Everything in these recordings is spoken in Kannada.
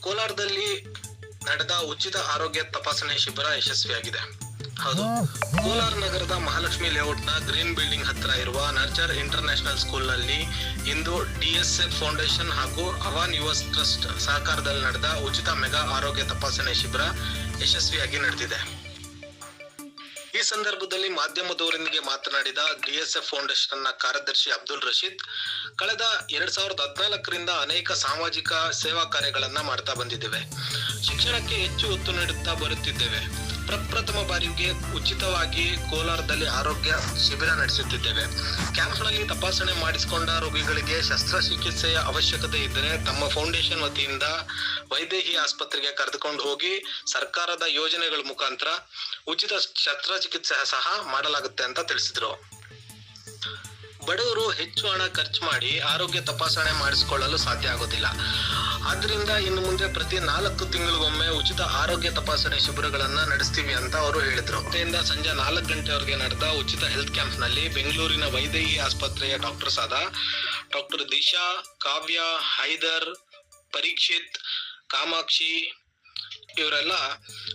ಕೋಲಾರದಲ್ಲಿ ನಡೆದ ಉಚಿತ ಆರೋಗ್ಯ ತಪಾಸಣೆ ಶಿಬಿರ ಯಶಸ್ವಿಯಾಗಿದೆ. ಹೌದು. ಕೋಲಾರ ನಗರದ ಮಹಾಲಕ್ಷ್ಮಿ ಲೇಔಟ್ನ ಗ್ರೀನ್ ಬಿಲ್ಡಿಂಗ್ ಹತ್ತಿರ ಇರುವ ನರ್ಚರ್ ಇಂಟರ್ನ್ಯಾಷನಲ್ ಸ್ಕೂಲ್ನಲ್ಲಿ ಇಂದು ಡಿಎಸ್ಎಫ್ ಫೌಂಡೇಶನ್ ಹಾಗೂ ಅವಾನ್ ಯುವ ಟ್ರಸ್ಟ್ ಸಹಕಾರದಲ್ಲಿ ನಡೆದ ಉಚಿತ ಮೆಗಾ ಆರೋಗ್ಯ ತಪಾಸಣೆ ಶಿಬಿರ ಯಶಸ್ವಿಯಾಗಿ ನಡೆದಿದೆ. ಈ ಸಂದರ್ಭದಲ್ಲಿ ಮಾಧ್ಯಮದವರೊಂದಿಗೆ ಮಾತನಾಡಿದ ಡಿಎಸ್ಎಫ್ ಫೌಂಡೇಶನ್ನ ಕಾರ್ಯದರ್ಶಿ ಅಬ್ದುಲ್ ರಶೀದ್, ಕಳೆದ ಎರಡ್ ಸಾವಿರದ ಹದಿನಾಲ್ಕರಿಂದ ಅನೇಕ ಸಾಮಾಜಿಕ ಸೇವಾ ಕಾರ್ಯಗಳನ್ನ ಮಾಡ್ತಾ ಬಂದಿದ್ದೇವೆ. ಶಿಕ್ಷಣಕ್ಕೆ ಹೆಚ್ಚು ಒತ್ತು ನೀಡುತ್ತಾ ಬರುತ್ತಿದ್ದೇವೆ. ಪ್ರಪ್ರಥಮ ಬಾರಿಗೆ ಉಚಿತವಾಗಿ ಕೋಲಾರದಲ್ಲಿ ಆರೋಗ್ಯ ಶಿಬಿರ ನಡೆಸುತ್ತಿದ್ದೇವೆ. ಕ್ಯಾಂಪ್ಗಳಲ್ಲಿ ತಪಾಸಣೆ ಮಾಡಿಸಿಕೊಂಡ ರೋಗಿಗಳಿಗೆ ಶಸ್ತ್ರಚಿಕಿತ್ಸೆಯ ಅವಶ್ಯಕತೆ ಇದ್ದರೆ ತಮ್ಮ ಫೌಂಡೇಶನ್ ವತಿಯಿಂದ ವೈದೇಹಿ ಆಸ್ಪತ್ರೆಗೆ ಕರೆದುಕೊಂಡು ಹೋಗಿ ಸರ್ಕಾರದ ಯೋಜನೆಗಳ ಮುಖಾಂತರ ಉಚಿತ ಶಸ್ತ್ರಚಿಕಿತ್ಸೆ ಸಹ ಮಾಡಲಾಗುತ್ತೆ ಅಂತ ತಿಳಿಸಿದರು. ಬಡವರು ಹೆಚ್ಚು ಹಣ ಖರ್ಚು ಮಾಡಿ ಆರೋಗ್ಯ ತಪಾಸಣೆ ಮಾಡಿಸಿಕೊಳ್ಳಲು ಸಾಧ್ಯ ಆಗೋದಿಲ್ಲ. ಆದ್ರಿಂದ ಇನ್ನು ಮುಂದೆ ಪ್ರತಿ ನಾಲ್ಕು ತಿಂಗಳಿಗೊಮ್ಮೆ ಉಚಿತ ಆರೋಗ್ಯ ತಪಾಸಣೆ ಶಿಬಿರಗಳನ್ನ ನಡೆಸ್ತೀವಿ ಅಂತ ಅವರು ಹೇಳಿದ್ರು. ಮತ್ತೆಯಿಂದ ಸಂಜೆ ನಾಲ್ಕು ಗಂಟೆವರೆಗೆ ನಡೆದ ಉಚಿತ ಹೆಲ್ತ್ ಕ್ಯಾಂಪ್ನಲ್ಲಿ ಬೆಂಗಳೂರಿನ ವೈದ್ಯಕೀಯ ಆಸ್ಪತ್ರೆಯ ಡಾಕ್ಟರ್ಸ್ ಆದ ಡಾಕ್ಟರ್ ದಿಶಾ ಕಾವ್ಯ ಹೈದರ್, ಪರೀಕ್ಷಿತ್, ಕಾಮಾಕ್ಷಿ ಇವರೆಲ್ಲ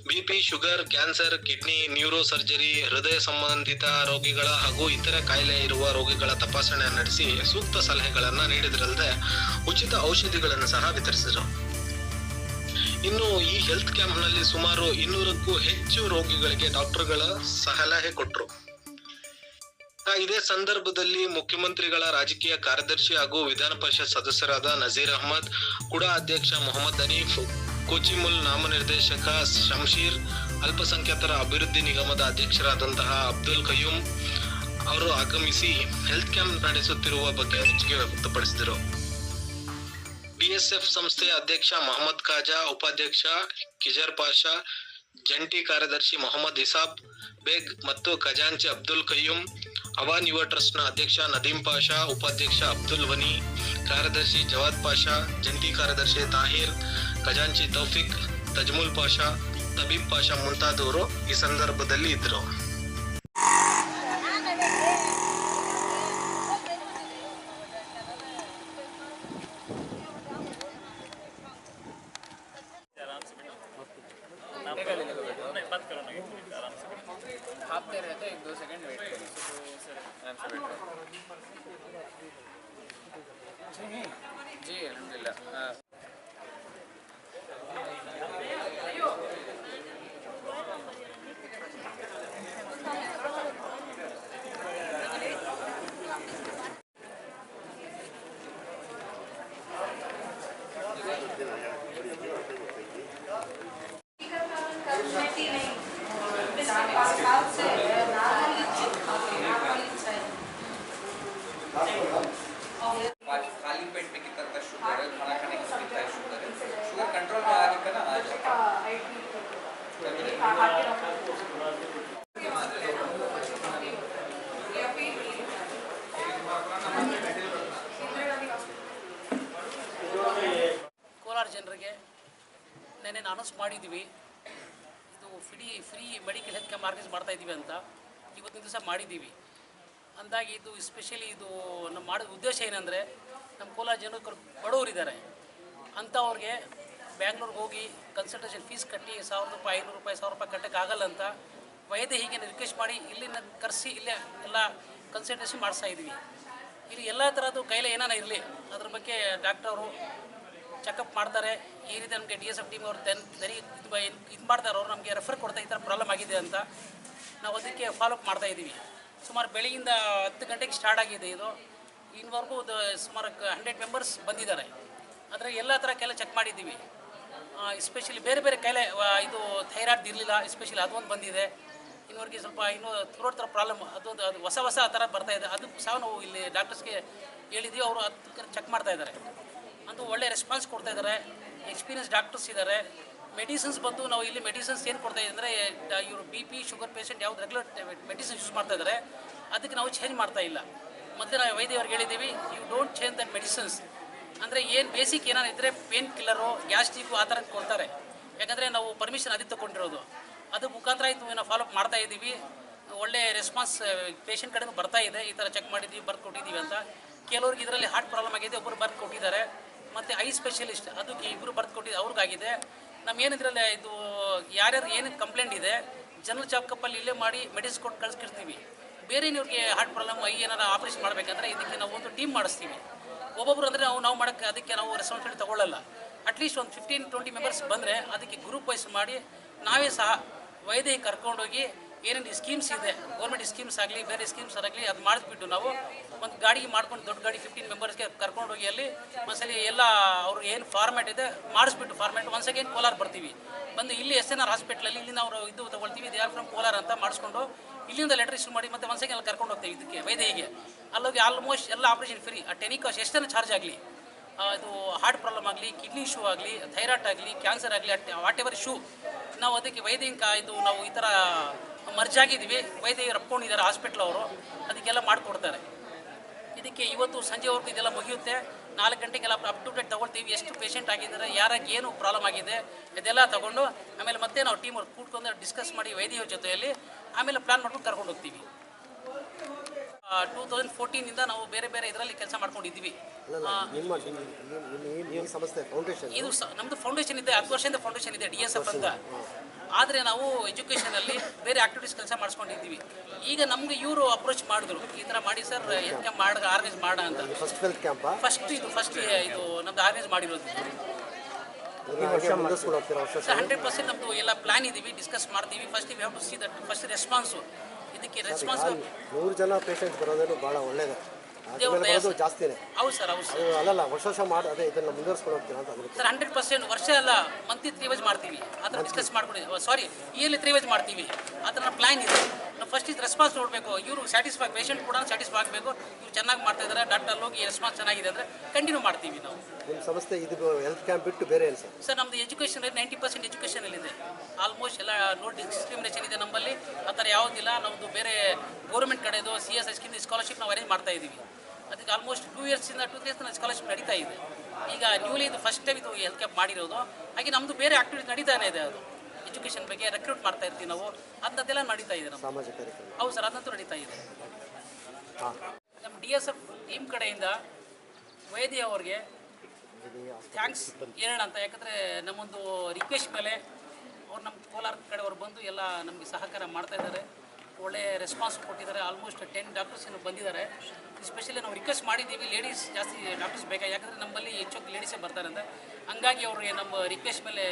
B P, sugar, cancer, kidney, neuro surgery, ಹೃದಯ ಸಂಬಂಧಿತ ರೋಗಿಗಳ ಹಾಗೂ ಇತರೆ ಕಾಯಿಲೆ ಇರುವ ರೋಗಿಗಳ ತಪಾಸಣೆ ನಡೆಸಿ ಸೂಕ್ತ ಸಲಹೆಗಳನ್ನ ನೀಡಿದ್ರಲ್ಲದೆ ಉಚಿತ ಔಷಧಿಗಳನ್ನು ಸಹ ವಿತರಿಸಿದರು. ಇನ್ನು ಈ ಹೆಲ್ತ್ ಕ್ಯಾಂಪ್ನಲ್ಲಿ ಸುಮಾರು ಇನ್ನೂರಕ್ಕೂ ಹೆಚ್ಚು ರೋಗಿಗಳಿಗೆ ಡಾಕ್ಟರ್ಗಳ ಸಲಹೆ ಕೊಟ್ಟರು ಇದೇ ಸಂದರ್ಭದಲ್ಲಿ ಮುಖ್ಯಮಂತ್ರಿಗಳ ರಾಜಕೀಯ ಕಾರ್ಯದರ್ಶಿ ಹಾಗೂ ವಿಧಾನ ಪರಿಷತ್ ಸದಸ್ಯರಾದ ನಜೀರ್ ಅಹಮದ್, ಕುಡಾ ಅಧ್ಯಕ್ಷ ಮೊಹಮ್ಮದ್ ಹನೀಫ್ ಕೋಚಿಮುಲ್ ನಾಮನಿರ್ದೇಶಕ ಶಂಶೀರ್ ಅಲ್ಪಸಂಖ್ಯಾತರ ಅಭಿವೃದ್ಧಿ ನಿಗಮದ ಅಧ್ಯಕ್ಷರಾದಂತಹ ಅಬ್ದುಲ್ ಕಯ್ಯೂಮ್ ಅವರು ಆಗಮಿಸಿ ಹೆಲ್ತ್ ಕ್ಯಾಂಪ್ ನಡೆಸುತ್ತಿರುವ ಬಗ್ಗೆ ಮೆಚ್ಚುಗೆ ವ್ಯಕ್ತಪಡಿಸಿದರು. ಬಿಎಸ್ಎಫ್ ಸಂಸ್ಥೆಯ ಅಧ್ಯಕ್ಷ ಮೊಹಮ್ಮದ್ ಖಾಜಾ, ಉಪಾಧ್ಯಕ್ಷ ಕಿಜರ್ ಪಾಷಾ, ಜಂಟಿ ಕಾರ್ಯದರ್ಶಿ ಮೊಹಮ್ಮದ್ ಇಸಾಬ್ ಬೇಗ್ ಮತ್ತು ಖಜಾಂಚಿ ಅಬ್ದುಲ್ ಕಯ್ಯೂಮ್ ಅವಾನ್ ಯುವ ಟ್ರಸ್ಟ್ನ ಅಧ್ಯಕ್ಷ ನದೀಂ ಪಾಷಾ, ಉಪಾಧ್ಯಕ್ಷ ಅಬ್ದುಲ್ ವನಿ, ಕಾರ್ಯದರ್ಶಿ ಜವಾದ್ ಪಾಷಾ, ಜಂಟಿ ಕಾರ್ಯದರ್ಶಿ ತಾಹಿರ್ ಖಜಾಂಚಿ ತೌಫಿಕ್ ತಜ್ಮುಲ್ ಪಾಷಾ ತಬೀಬ್ ಪಾಷಾ ಮುಂತಾದವರು ಈ ಸಂದರ್ಭದಲ್ಲಿ ಇದ್ದರು भापते रहते एक दो सेकंड वेट करो आराम से वेट करो जी अलहमदिल्ला ಖಾಲಿ ಪೇಟ್ ಬೇಕಿತ್ತಂತ ಶುಗರ್ ಖಾನ ಖಾನೆಗೆ ಶುಗರ್ ಶುಗರ್ ಕಂಟ್ರೋಲ್ ಕೋಲಾರ ಜನರಿಗೆ ನೆನ್ನೆ ಅನೌನ್ಸ್ ಮಾಡಿದ್ವಿ free free medical health camp organise ಮಾಡ್ತಾ ಇದ್ದೀವಿ ಅಂತ ಇವತ್ತಿನ ದಿವಸ ಮಾಡಿದ್ದೀವಿ. ಅಂದಾಗಿ ಇದು ಸ್ಪೆಷಲಿ ಇದು ನಮ್ಮ ಮಾಡಿದ ಉದ್ದೇಶ ಏನಂದರೆ ನಮ್ಮ ಕೋಲಾರ ಜನರು ಬಡವರಿದ್ದಾರೆ. ಅಂಥವ್ರಿಗೆ ಬ್ಯಾಂಗ್ಳೂರ್ಗೆ ಹೋಗಿ ಕನ್ಸಲ್ಟೇಷನ್ ಫೀಸ್ ಕಟ್ಟಿ ಸಾವಿರ ರೂಪಾಯಿ, ಐನೂರು ರೂಪಾಯಿ, ಸಾವಿರ ರೂಪಾಯಿ ಕಟ್ಟಕ್ಕೆ ಆಗಲ್ಲ ಅಂತ ವೈದ್ಯ ಹೀಗೆ ರಿಕ್ವೆಸ್ಟ್ ಮಾಡಿ ಇಲ್ಲಿನ ಕರೆಸಿ, ಇಲ್ಲೇ ಎಲ್ಲ ಕನ್ಸಲ್ಟೇಷನ್ ಮಾಡಿಸ್ತಾ ಇದ್ದೀವಿ. ಇಲ್ಲಿ ಎಲ್ಲ ಥರದ್ದು ಕೈಲೇ ಏನಾನ ಇರಲಿ, ಅದ್ರ ಬಗ್ಗೆ ಡಾಕ್ಟರ್ ಚೆಕಪ್ ಮಾಡ್ತಾರೆ. ಈ ರೀತಿ ನಮಗೆ ಡಿ ಎಸ್ ಎಫ್ ಟೀಮ್ ಅವರು ತೆನ್ ತೆರಿ ಇದು ಇದು ಮಾಡ್ತಾರೆ. ಅವರು ನಮಗೆ ರೆಫರ್ ಕೊಡ್ತಾ ಈ ಥರ ಪ್ರಾಬ್ಲಮ್ ಆಗಿದೆ ಅಂತ ನಾವು ಅದಕ್ಕೆ ಫಾಲೋಅಪ್ ಮಾಡ್ತಾ ಇದ್ದೀವಿ. ಸುಮಾರು ಬೆಳಗಿಂದ ಹತ್ತು ಗಂಟೆಗೆ ಸ್ಟಾರ್ಟ್ ಆಗಿದೆ ಇದು. ಇನ್ನವರೆಗೂ ಇದು ಸುಮಾರು ಹಂಡ್ರೆಡ್ ಮೆಂಬರ್ಸ್ ಬಂದಿದ್ದಾರೆ. ಆದರೆ ಎಲ್ಲ ಥರ ಕೆಲ ಚೆಕ್ ಮಾಡಿದ್ದೀವಿ. ಎಸ್ಪೆಷಲಿ ಬೇರೆ ಬೇರೆ ಕಾಯಿಲೆ ಇದು ಥೈರಾಯ್ಡ್ ಇರಲಿಲ್ಲ ಎಸ್ಪೆಷಲಿ ಅದೊಂದು ಬಂದಿದೆ. ಇನ್ನೊರಿಗೆ ಸ್ವಲ್ಪ ಇನ್ನೂ ಥ್ರೋಟ್ ಥರ ಪ್ರಾಬ್ಲಮ್ ಅದೊಂದು ಅದು ಹೊಸ ಹೊಸ ಥರ ಬರ್ತಾ ಇದೆ. ಅದು ಸಹ ನಾವು ಇಲ್ಲಿ ಡಾಕ್ಟರ್ಸ್ಗೆ ಹೇಳಿದ್ದೀವಿ ಅವರು ಅದಕ್ಕೆ ಚೆಕ್ ಮಾಡ್ತಾ ಇದ್ದಾರೆ. ಅಂತೂ ಒಳ್ಳೆ ರೆಸ್ಪಾನ್ಸ್ ಕೊಡ್ತಾ ಇದ್ದಾರೆ ಎಕ್ಸ್ಪೀರಿಯನ್ಸ್ ಡಾಕ್ಟರ್ಸ್ ಇದ್ದಾರೆ ಮೆಡಿಸಿನ್ಸ್ ಬಂದು ನಾವು ಇಲ್ಲಿ ಮೆಡಿಸಿನ್ಸ್ ಏನು ಕೊಡ್ತಾ ಅಂದರೆ ಇವರು ಬಿ ಪಿ ಶುಗರ್ ಪೇಷಂಟ್ ಯಾವ್ದು ರೆಗ್ಯುಲರ್ ಮೆಡಿಸಿನ್ಸ್ ಯೂಸ್ ಮಾಡ್ತಾ ಇದ್ದಾರೆ ಅದಕ್ಕೆ ನಾವು ಚೇಂಜ್ ಮಾಡ್ತಾ ಇಲ್ಲ. ಮೊದಲೇ ನಾವು ವೈದ್ಯವ್ರಿಗೆ ಹೇಳಿದ್ದೀವಿ you don't change that medicines ಅಂದರೆ ಏನು ಬೇಸಿಕ್ ಏನಾರು ಇದ್ದರೆ ಪೇನ್ ಕಿಲ್ಲರು ಗ್ಯಾಸ್ಟ್ರಿಕ್ಕು ಆ ಥರ ಕೊಡ್ತಾರೆ. ಯಾಕಂದರೆ ನಾವು ಪರ್ಮಿಷನ್ ಅದಕ್ಕೆ ತಗೊಂಡಿರೋದು. ಅದು ಮುಖಾಂತರ ಇದು ನಾವು ಫಾಲೋಅಪ್ ಮಾಡ್ತಾ ಇದ್ದೀವಿ. ಒಳ್ಳೆ ರೆಸ್ಪಾನ್ಸ್ ಪೇಷಂಟ್ ಕಡೆಗೂ ಬರ್ತಾ ಇದೆ. ಈ ಥರ ಚೆಕ್ ಮಾಡಿದ್ದೀವಿ, ಬರ್ದು ಕೊಟ್ಟಿದ್ದೀವಿ ಅಂತ. ಕೆಲವ್ರಿಗೆ ಇದರಲ್ಲಿ ಹಾರ್ಟ್ ಪ್ರಾಬ್ಲಮ್ ಆಗಿದೆ ಒಬ್ಬರು ಬರ್ದು ಕೊಟ್ಟಿದ್ದಾರೆ. ಮತ್ತು ಐ ಸ್ಪೆಷಲಿಸ್ಟ್ ಅದಕ್ಕೆ ಇಬ್ಬರು ಬರೆದು ಕೊಟ್ಟಿದ್ದು ಅವ್ರಿಗಾಗಿದೆ. ನಮ್ಮ ಏನಿದ್ರಲ್ಲ ಇದು ಯಾರ್ಯಾರು ಏನೇನು ಕಂಪ್ಲೇಂಟ್ ಇದೆ, ಜನರಲ್ ಚೆಕಪ್ಪಲ್ಲಿ ಇಲ್ಲೇ ಮಾಡಿ ಮೆಡಿಸಿನ್ ಕೊಟ್ಟು ಕಳಿಸ್ಕಿರ್ತೀವಿ ಬೇರೆ ಇವ್ರಿಗೆ ಹಾರ್ಟ್ ಪ್ರಾಬ್ಲಮ್ ಐ ಏನಾರು ಆಪ್ರೇಷನ್ ಮಾಡಬೇಕಂದ್ರೆ ಇದಕ್ಕೆ ನಾವು ಒಂದು ಟೀಮ್ ಮಾಡಿಸ್ತೀವಿ. ಒಬ್ಬೊಬ್ರು ಅಂದರೆ ನಾವು ನಾವು ಮಾಡೋಕ್ಕೆ ಅದಕ್ಕೆ ನಾವು ರೆಸ್ಪಾನ್ಸಿಬಿಲಿಟಿ ತೊಗೊಳ್ಳಲ್ಲ. ಅಟ್ಲೀಸ್ಟ್ ಒಂದು ಫಿಫ್ಟೀನ್ ಟ್ವೆಂಟಿ ಮೆಂಬರ್ಸ್ ಬಂದರೆ ಅದಕ್ಕೆ ಗ್ರೂಪ್ ವೈಸ್ ಮಾಡಿ ನಾವೇ ಸಹ ವೈದ್ಯ ಕರ್ಕೊಂಡೋಗಿ ಏನೇನು ಸ್ಕೀಮ್ಸ್ ಇದೆ ಗೌರ್ಮೆಂಟ್ ಸ್ಕೀಮ್ಸ್ ಆಗಲಿ, ಬೇರೆ ಸ್ಕೀಮ್ಸ್ ಆಗಲಿ, ಅದು ಮಾಡಿಸ್ಬಿಟ್ಟು ನಾವು ಒಂದು ಗಾಡಿ ಮಾಡ್ಕೊಂಡು, ದೊಡ್ಡ ಗಾಡಿ ಫಿಫ್ಟೀನ್ ಮೆಂಬರ್ಸ್ಗೆ ಕರ್ಕೊಂಡೋಗಿ ಅಲ್ಲಿ ಒಂದ್ಸಲಿ ಎಲ್ಲ ಅವ್ರಿಗೆ ಏನು ಫಾರ್ಮ್ಯಾಟ್ ಇದೆ ಮಾಡಿಸ್ಬಿಟ್ಟು ಫಾರ್ಮ್ಯಾಟ್ ಒನ್ಸ್ ಅಗೇನ್ ಕೋಲಾರ ಬರ್ತೀವಿ. ಬಂದು ಇಲ್ಲಿ ಎಸ್ ಎನ್ ಆರ್ ಹಾಸ್ಪಿಟ್ಲಲ್ಲಿ ಇಲ್ಲಿಂದ ಅವರು ಇದು ತಗೊಳ್ತೀವಿ. ದೇ ಆರ್ ಫ್ರಮ್ ಕೋಲಾರ ಅಂತ ಮಾಡಿಸ್ಕೊಂಡು ಇಲ್ಲಿಂದ ಲೆಟರ್ ಇಶ್ಯೂ ಮಾಡಿ ಮತ್ತೆ ಒಂದ್ಸಲ ಅಲ್ಲಿ ಕರ್ಕೊಂಡು ಹೋಗ್ತೀವಿ ಇದಕ್ಕೆ, ವೈದ್ಯರಿಗೆ. ಅಲ್ಲೋಗಿ ಆಲ್ಮೋಸ್ಟ್ ಎಲ್ಲ ಆಪ್ರೇಷನ್ ಫ್ರೀ ಆ ಟೆನಿ ಕಾಸ್ಟ್ ಎಷ್ಟನ್ನು ಚಾರ್ಜ್ ಆಗಲಿ? ಇದು ಹಾರ್ಟ್ ಪ್ರಾಬ್ಲಮ್ ಆಗಲಿ ಕಿಡ್ನಿ ಇಶ್ಯೂ ಆಗಲಿ ಥೈರಾಯ್ಡ್ ಆಗಲಿ ಕ್ಯಾನ್ಸರ್ ಆಗಲಿ ವಾಟ್ ಎವರ್ ಇಶ್ಯೂ ನಾವು ಅದಕ್ಕೆ ವೈದ್ಯಕ ಇದು ನಾವು ಈ ಥರ ಮರ್ಜ್ ವೈದ್ಯರು ರಪ್ಕೊಂಡಿದ್ದಾರೆ ಹಾಸ್ಪಿಟ್ಲ್ ಅವರು. ಅದಕ್ಕೆಲ್ಲ ಮಾಡಿಕೊಡ್ತಾರೆ. ಇದಕ್ಕೆ ಇವತ್ತು ಸಂಜೆವರೆಗೂ ಇದೆಲ್ಲ ಮುಗಿಯುತ್ತೆ. ನಾಲ್ಕು ಗಂಟೆಗೆಲ್ಲ ಅಪ್ ಟು ಡೇಟ್ ತೊಗೊಳ್ತೀವಿ. ಎಷ್ಟು ಪೇಷಂಟ್ ಆಗಿದ್ದಾರೆ, ಯಾರಾಗ ಏನು ಪ್ರಾಬ್ಲಮ್ ಆಗಿದೆ, ಇದೆಲ್ಲ ತಗೊಂಡು, ಆಮೇಲೆ ಮತ್ತೆ ನಾವು ಟೀಮ್ ಅವ್ರು ಕೂತ್ಕೊಂಡು ಡಿಸ್ಕಸ್ ಮಾಡಿ ವೈದ್ಯರ ಜೊತೆಯಲ್ಲಿ, ಆಮೇಲೆ ಪ್ಲಾನ್ ಮಾಡ್ಕೊಂಡು ಕರ್ಕೊಂಡು ಹೋಗ್ತೀವಿ. ಟೂ ತೌಸಂಡ್ ಫೋರ್ಟೀನಿಂದ ನಾವು ಬೇರೆ ಬೇರೆ ಇದರಲ್ಲಿ ಕೆಲಸ ಮಾಡ್ಕೊಂಡಿದ್ದೀವಿ. ಇದು ಸ ನಮ್ಮದು ಫೌಂಡೇಶನ್ ಇದೆ ಹತ್ತು ವರ್ಷದಿಂದ ಫೌಂಡೇಶನ್ ಇದೆ ಡಿ ಎಸ್ ಎಫ್ ಅಂತ. ಆದರೆ ನಾವು ಎಜುಕೇಷನಲ್ಲಿ ಬೇರೆ ಆಕ್ಟಿವಿಟೀಸ್ ಕೆಲಸ ಮಾಡಿಸ್ಕೊಂಡಿದ್ದೀವಿ. ಈಗ ನಮಗೆ ಇವರು ಅಪ್ರೋಚ್ ಮಾಡಿದ್ರು ಈ ತರ ಮಾಡಿ ಸರ್ ಎನ್ ಕ್ಯಾಂಪ್ ಮಾಡ ಆರ್ಗನೈಸ್ ಮಾಡ ಅಂತ. ಫಸ್ಟ್ ಕ್ಯಾಂಪಾ ಫಸ್ಟ್ ಇದು ಫಸ್ಟ್ ಇದು ನಮ್ದು ಆರ್ಗನೈಸ್ ಮಾಡಿರೋದು. ಹೋಗ್ತೀರಾ ವರ್ಷ ಸರ್ ಹಂಡ್ರೆಡ್ ಪರ್ಸೆಂಟ್ ನಮ್ದು ಎಲ್ಲ ಪ್ಲಾನ್ ಇದೀವಿ ಡಿಸ್ಕಸ್ ಮಾಡ್ತೀವಿ. First we have to see that first response ಇದಕ್ಕೆ ರೆಸ್ಪಾನ್ಸ್ ನೂರು ಜನ ಪೇಷಂಟ್ ಬರೋದೇನು ಭಾಳ ಒಳ್ಳೇದು. ದೇವ್ರ ಬರೋದು ಜಾಸ್ತಿನೇ. ಹೌದು ಸರ್ ಹೌದು ಸರ್. ಅದು ಅಲ್ಲಲ್ಲ ವರ್ಷ ವರ್ಷ ಮಾಡಿ ಅದೇ ಇದನ್ನು ಮುಂದುವರ್ಸ್ಕೊಂಡು ಹೋಗ್ತೀರಾ ಅಂತ ಅದಕ್ಕೆ ಸರ್ ಹಂಡ್ರೆಡ್ ಪರ್ಸೆಂಟ್ ವರ್ಷ ಅಲ್ಲ ಮಂತ್ಲಿ ತ್ರೀ ವೇಜ್ ಮಾಡ್ತೀವಿ ಅದನ್ನ ಡಿಸ್ಕಸ್ ಮಾಡ್ಕೊಂಡು ಸಾರಿ ಇಯರ್ಲಿ ತ್ರೀ ವೇಜ್ ಮಾಡ್ತೀವಿ. ಥರ ಪ್ಲಾನ್ ಇದೆ. ನಾವು ಫಸ್ಟ್ ಇದು ರೆಸ್ಪಾನ್ಸ್ ನೋಡಬೇಕು ಇವರು ಸ್ಯಾಟಿಸ್ಫೈ ಪೇಷಂಟ್ ಕೂಡ ಸ್ಯಾಟಿಸ್ಫೈ ಆಗಬೇಕು. ಇವ್ರು ಚೆನ್ನಾಗಿ ಮಾಡ್ತಾ ಇದ್ದಾರೆ ಡಾಕ್ಟರ್ ಹೋಗಿ ರೆಸ್ಪಾನ್ಸ್ ಚೆನ್ನಾಗಿದೆ ಅಂದರೆ ಕಂಟಿನ್ಯೂ ಮಾಡ್ತೀವಿ ನಾವು. ನಿಮ್ಮ ಸಂಸ್ಥೆ ಇದು ಹೆಲ್ತ್ ಕ್ಯಾಂಪ್ ಬಿಟ್ಟು ಬೇರೆ ಏನು ಸರ್? ಸರ್ ನಮ್ಮದು ಎಜುಕೇಷನ್ ನೈಂಟಿ ಪರ್ಸೆಂಟ್ ಎಜುಕೇಷನಲ್ಲಿದೆ ಆಲ್ಮೋಸ್ಟ್ ಎಲ್ಲ ನೋ ಡಿಸ್ಕ್ರಿಮಿನೇಷನ್ ಇದೆ ನಮ್ಮಲ್ಲಿ. ಆ ಥರ ಯಾವುದಿಲ್ಲ ನಮ್ಮದು ಬೇರೆ ಗೌರ್ಮೆಂಟ್ ಕಡೆದು ಸಿ ಎಸ್ ಐ ಕಿಂದ ಸ್ಕಾಲರ್ಶಿಪ್ ನಾವು ಅರೇಂಜ್ ಮಾಡ್ತಾ ಇದ್ದೀವಿ ಅದಕ್ಕೆ ಆಲ್ಮೋಸ್ಟ್ ಟೂ ಇಯರ್ಸಿಂದ ಟೂ ಇಯರ್ಸ್ ಸ್ಕಾಲರ್ಶಿಪ್ ನಡೀತಾ ಇದೆ. ಈಗ ನ್ಯೂಲಿ ಇದು ಫಸ್ಟ್ ಟೈಮ್ ಇದು ಹೆಲ್ತ್ ಕ್ಯಾಂಪ್ ಮಾಡಿರೋದು. ಹಾಗೆ ನಮ್ಮದು ಬೇರೆ ಆಕ್ಟಿವಿಟಿ ನಡೀತಾನೆ ಇದೆ ಅದು. ಎಜುಕೇಷನ್ ಬಗ್ಗೆ ರೆಕ್ರೂಟ್ ಮಾಡ್ತಾ ಇರ್ತೀವಿ ನಾವು. ಅಂಥದ್ದೆಲ್ಲ ನಡೀತಾ ಇದೆ ನಮ್ಮ ಹೌದು ಸರ್ ಅದಂತೂ ನಡೀತಾ ಇದೆ. ನಮ್ಮ ಡಿ ಎಸ್ ಎಫ್ ಟೀಮ್ ಕಡೆಯಿಂದ ವೈದ್ಯ ಅವ್ರಿಗೆ ಥ್ಯಾಂಕ್ಸ್ ಹೇಳೋಣ ಅಂತ. ಯಾಕಂದರೆ ನಮ್ಮೊಂದು ರಿಕ್ವೆಸ್ಟ್ ಮೇಲೆ ಅವ್ರು ನಮ್ಮ ಕೋಲಾರ ಕಡೆಯವ್ರು ಬಂದು ಎಲ್ಲ ನಮಗೆ ಸಹಕಾರ ಮಾಡ್ತಾ ಇದ್ದಾರೆ. ಒಳ್ಳೆ ರೆಸ್ಪಾನ್ಸ್ ಕೊಟ್ಟಿದ್ದಾರೆ. ಆಲ್ಮೋಸ್ಟ್ ಟೆನ್ ಡಾಕ್ಟರ್ಸ್ ಏನು ಬಂದಿದ್ದಾರೆ. ಸ್ಪೆಷಲಿ ನಾವು ರಿಕ್ವೆಸ್ಟ್ ಮಾಡಿದ್ದೀವಿ ಲೇಡೀಸ್ ಜಾಸ್ತಿ ಡಾಕ್ಟರ್ಸ್ ಬೇಕಾ? ಯಾಕಂದರೆ ನಮ್ಮಲ್ಲಿ ಹೆಚ್ಚು ಲೇಡೀಸೇ ಬರ್ತಾರೆ ಅಂತ. ಹಂಗಾಗಿ ಅವರು ನಮ್ಮ ರಿಕ್ವೆಸ್ಟ್ ಮೇಲೆ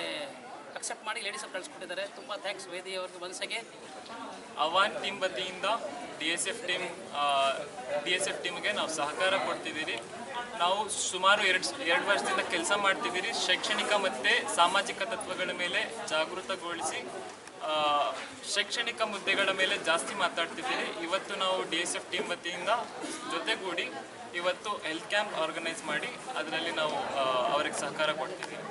ಅಕ್ಸೆಪ್ಟ್ ಮಾಡಿ ಲೇಡೀಸ್ ಕಳಿಸ್ಕೊಟ್ಟಿದ್ದಾರೆ. ತುಂಬ ಥ್ಯಾಂಕ್ಸ್ ವೇದಿ ಅವ್ರಿಗೆ ಒನ್ಸ್ ಅವಾನ್ ಟೀಮ್ ವತಿಯಿಂದ D S F team D S F ಟೀಮ್ಗೆ ನಾವು ಸಹಕಾರ ಕೊಡ್ತಿದ್ದೀರಿ. ನಾವು ಸುಮಾರು ಎರಡು ಎರಡು ವರ್ಷದಿಂದ ಕೆಲಸ ಮಾಡ್ತಿದ್ದೀರಿ. ಶೈಕ್ಷಣಿಕ ಮತ್ತು ಸಾಮಾಜಿಕ ತತ್ವಗಳ ಮೇಲೆ ಜಾಗೃತಗೊಳಿಸಿ ಶೈಕ್ಷಣಿಕ ಮುದ್ದೆಗಳ ಮೇಲೆ ಜಾಸ್ತಿ ಮಾತಾಡ್ತಿದ್ದೀರಿ. ಇವತ್ತು ನಾವು ಡಿ ಎಸ್ ಎಫ್ ಟೀಮ್ ವತಿಯಿಂದ ಜೊತೆಗೂಡಿ ಇವತ್ತು ಹೆಲ್ತ್ ಕ್ಯಾಂಪ್ ಆರ್ಗನೈಸ್ ಮಾಡಿ, ಅದರಲ್ಲಿ ನಾವು ಅವ್ರಿಗೆ ಸಹಕಾರ ಕೊಡ್ತಿದ್ದೀವಿ.